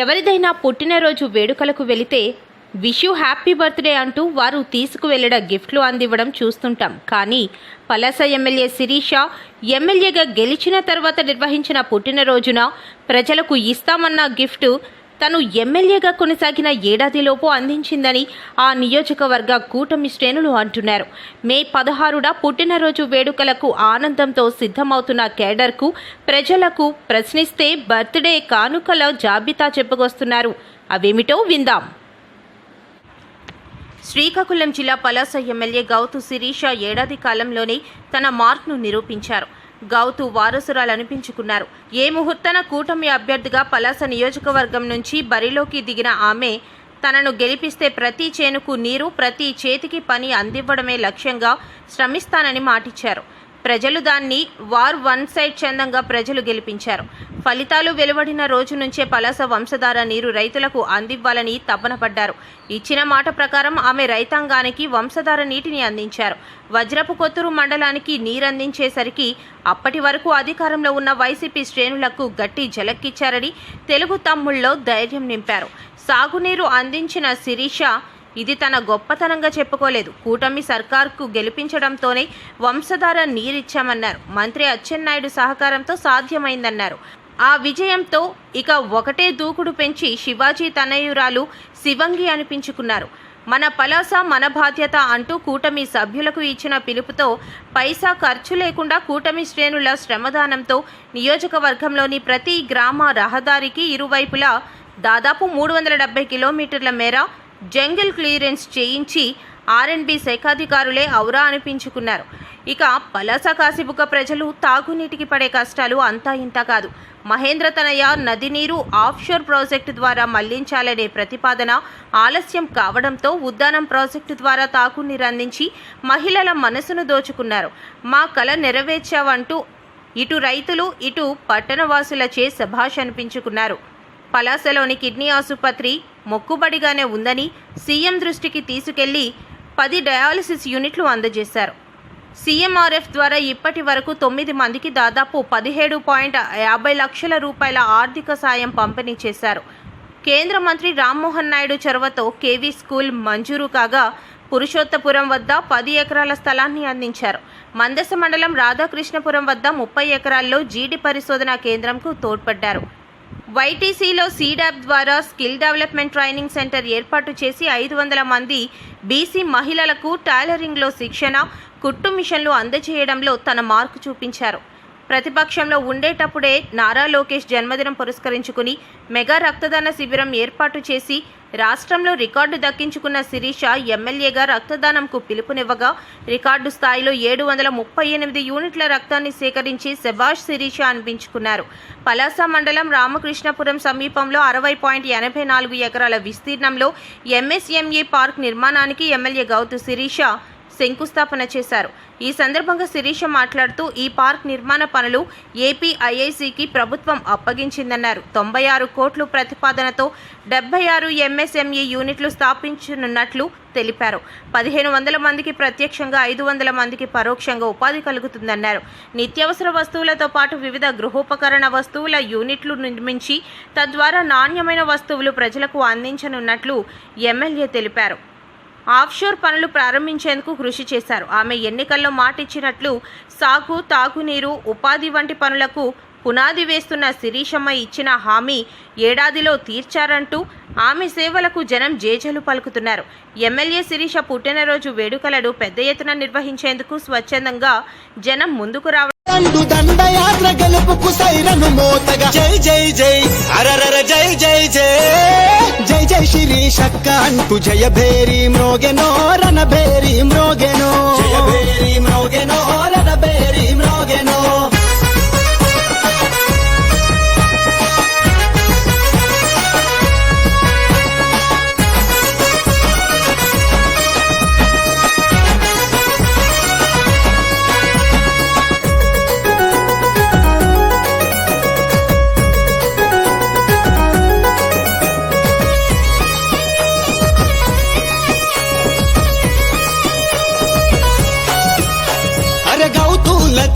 ఎవరిదైనా పుట్టినరోజు వేడుకలకు వెళితే విష్ యూ హ్యాపీ బర్త్డే అంటూ వారు తీసుకువెళ్ళడ గిఫ్ట్లు అందివ్వడం చూస్తుంటాం. కానీ పలాస ఎమ్మెల్యే శిరీష ఎమ్మెల్యేగా గెలిచిన తర్వాత నిర్వహించిన పుట్టినరోజున ప్రజలకు ఇస్తామన్న గిఫ్ట్ తను ఎమ్మెల్యేగా కొనసాగిన ఏడాదిలోపు అందించిందని ఆ నియోజకవర్గ కూటమి శ్రేణులు అంటున్నారు. మే పదహారున పుట్టినరోజు వేడుకలకు ఆనందంతో సిద్ధమవుతున్న కేడర్కు ప్రజలకు ప్రశ్నిస్తే బర్త్డే కానుకల జాబితా చెప్పుకొస్తున్నారు. అవేమిటో విందాం. శ్రీకాకుళం జిల్లా పలాస ఎమ్మెల్యే గౌతు శిరీష ఏడాది కాలంలోనే తన మార్క్ను నిరూపించారు. గౌతు వారసురాలనిపించుకున్నారు. ఏ ముహూర్తన కూటమి అభ్యర్థిగా పలాస నియోజకవర్గం నుంచి బరిలోకి దిగిన ఆమె తనను గెలిపిస్తే ప్రతి చేనుకు నీరు ప్రతి చేతికి పని అందివ్వడమే లక్ష్యంగా శ్రమిస్తానని మాటిచ్చారు. ప్రజలు దాన్ని వార్ వన్ సైడ్ చందంగా ప్రజలు గెలిపించారు. ఫలితాలు వెలువడిన రోజు నుంచే పలాస వంశధార నీరు రైతులకు అందివ్వాలని తపన పడ్డారు ఇచ్చిన మాట ప్రకారం ఆమె రైతాంగానికి వంశధార నీటిని అందించారు. వజ్రపు కొత్తూరు మండలానికి నీరందించేసరికి అప్పటి వరకు అధికారంలో ఉన్న వైసీపీ శ్రేణులకు గట్టి జలక్కిచ్చారని తెలుగు తమ్ముళ్ళలో ధైర్యం నింపారు. సాగునీరు అందించిన శిరీష ఇది తన గొప్పతనంగా చెప్పుకోలేదు. కూటమి సర్కార్కు గెలిపించడంతోనే వంశధార నీరిచ్చామన్నారు. మంత్రి అచ్చెన్నాయుడు సహకారంతో సాధ్యమైందన్నారు. ఆ విజయంతో ఇక ఒకటే దూకుడు పెంచి శివాజీ తనయురాలు శివంగి అనిపించుకున్నారు. మన పలాస మన బాధ్యత అంటూ కూటమి సభ్యులకు ఇచ్చిన పిలుపుతో పైసా ఖర్చు లేకుండా కూటమి శ్రేణుల శ్రమదానంతో నియోజకవర్గంలోని ప్రతి గ్రామ రహదారికి ఇరువైపులా దాదాపు మూడు వందల డెబ్బై కిలోమీటర్ల మేర జంగిల్ క్లియరెన్స్ చేయించి ఆర్ఎండ్బి శాఖాధికారులే ఔరా అనిపించుకున్నారు. ఇక పలాస కాసిబుక ప్రజలు తాగునీటికి పడే కష్టాలు అంతా ఇంత కాదు. మహేంద్ర తనయ నది నీరు ఆఫ్షోర్ ప్రాజెక్టు ద్వారా మళ్ళించాలనే ప్రతిపాదన ఆలస్యం కావడంతో ఉద్దానం ప్రాజెక్టు ద్వారా తాగునీరు అందించి మహిళల మనసును దోచుకున్నారు. మా కళ నెరవేర్చావంటూ ఇటు రైతులు ఇటు పట్టణవాసులచే శభాష్ అనిపించుకున్నారు. పలాసలోని కిడ్నీ ఆసుపత్రి మొక్కుబడిగానే ఉందని సీఎం దృష్టికి తీసుకెళ్ళి పది డయాలసిస్ యూనిట్లు అందజేశారు. సీఎంఆర్ఎఫ్ ద్వారా ఇప్పటి వరకు తొమ్మిది మందికి దాదాపు పదిహేడు పాయింట్ యాభై లక్షల రూపాయల ఆర్థిక సాయం పంపిణీ చేశారు. కేంద్ర మంత్రి రామ్మోహన్ నాయుడు చొరవతో కేవీ స్కూల్ మంజూరు కాగా పురుషోత్తపురం వద్ద పది ఎకరాల స్థలాన్ని అందించారు. మందస మండలం రాధాకృష్ణపురం వద్ద ముప్పై ఎకరాల్లో జీడి పరిశోధన కేంద్రంకు తోడ్పడ్డారు. వైటీసీలో సీడాప్ ద్వారా స్కిల్ డెవలప్మెంట్ ట్రైనింగ్ సెంటర్ ఏర్పాటు చేసి ఐదు వందల మంది బీసీ మహిళలకు టైలరింగ్లో శిక్షణ కుట్టు మిషన్లు అందజేయడంలో తన మార్కు చూపించారు. ప్రతిపక్షంలో ఉండేటప్పుడే నారా లోకేష్ జన్మదినం పురస్కరించుకుని మెగా రక్తదాన శిబిరం ఏర్పాటు చేసి రాష్ట్రంలో రికార్డు దక్కించుకున్న శిరీష ఎమ్మెల్యేగా రక్తదానంకు పిలుపునివ్వగా రికార్డు స్థాయిలో ఏడు వందల ముప్పై ఎనిమిది యూనిట్ల రక్తాన్ని సేకరించి శభాష్ శిరీష అనిపించుకున్నారు. పలాస మండలం రామకృష్ణపురం సమీపంలో అరవై పాయింట్ ఎనభై నాలుగు ఎకరాల విస్తీర్ణంలో ఎంఎస్ఎంఏ పార్క్ నిర్మాణానికి ఎమ్మెల్యే గౌతు శిరీష శంకుస్థాపన చేశారు. ఈ సందర్భంగా శిరీష మాట్లాడుతూ ఈ పార్క్ నిర్మాణ పనులు ఏపీ ఐఐసికి ప్రభుత్వం అప్పగించిందన్నారు. తొంభై ఆరు కోట్లు ప్రతిపాదనతో డెబ్బై ఆరు ఎంఎస్ఎంఈ యూనిట్లు స్థాపించనున్నట్లు తెలిపారు. పదిహేను వందల మందికి ప్రత్యక్షంగా ఐదు వందల మందికి పరోక్షంగా ఉపాధి కలుగుతుందన్నారు. నిత్యావసర వస్తువులతో పాటు వివిధ గృహోపకరణ వస్తువుల యూనిట్లు నిర్మించి తద్వారా నాణ్యమైన వస్తువులు ప్రజలకు అందించనున్నట్లు ఎమ్మెల్యే తెలిపారు. ఆఫ్షోర్ పనులు ప్రారంభించేందుకు కృషి చేశారు. ఆమె ఎన్నికల్లో మాటిచ్చినట్లు సాగు తాగునీరు ఉపాధి వంటి పనులకు పునాది వేస్తున్న శిరీషమ్మ ఇచ్చిన హామీ ఏడాదిలో తీర్చారంటూ ఆమె సేవలకు జనం జేజలు పలుకుతున్నారు. ఎమ్మెల్యే శిరీష పుట్టినరోజు వేడుకలను పెద్ద ఎత్తున నిర్వహించేందుకు స్వచ్ఛందంగా జనం ముందుకు రావడం దండయాత్ర గెలుపుకు సైరను మోతగా. జై జై జై. అరరర జై జై జై. జై జై శిరీషక్క అంటూ జయ భేరి మ్రోగెనో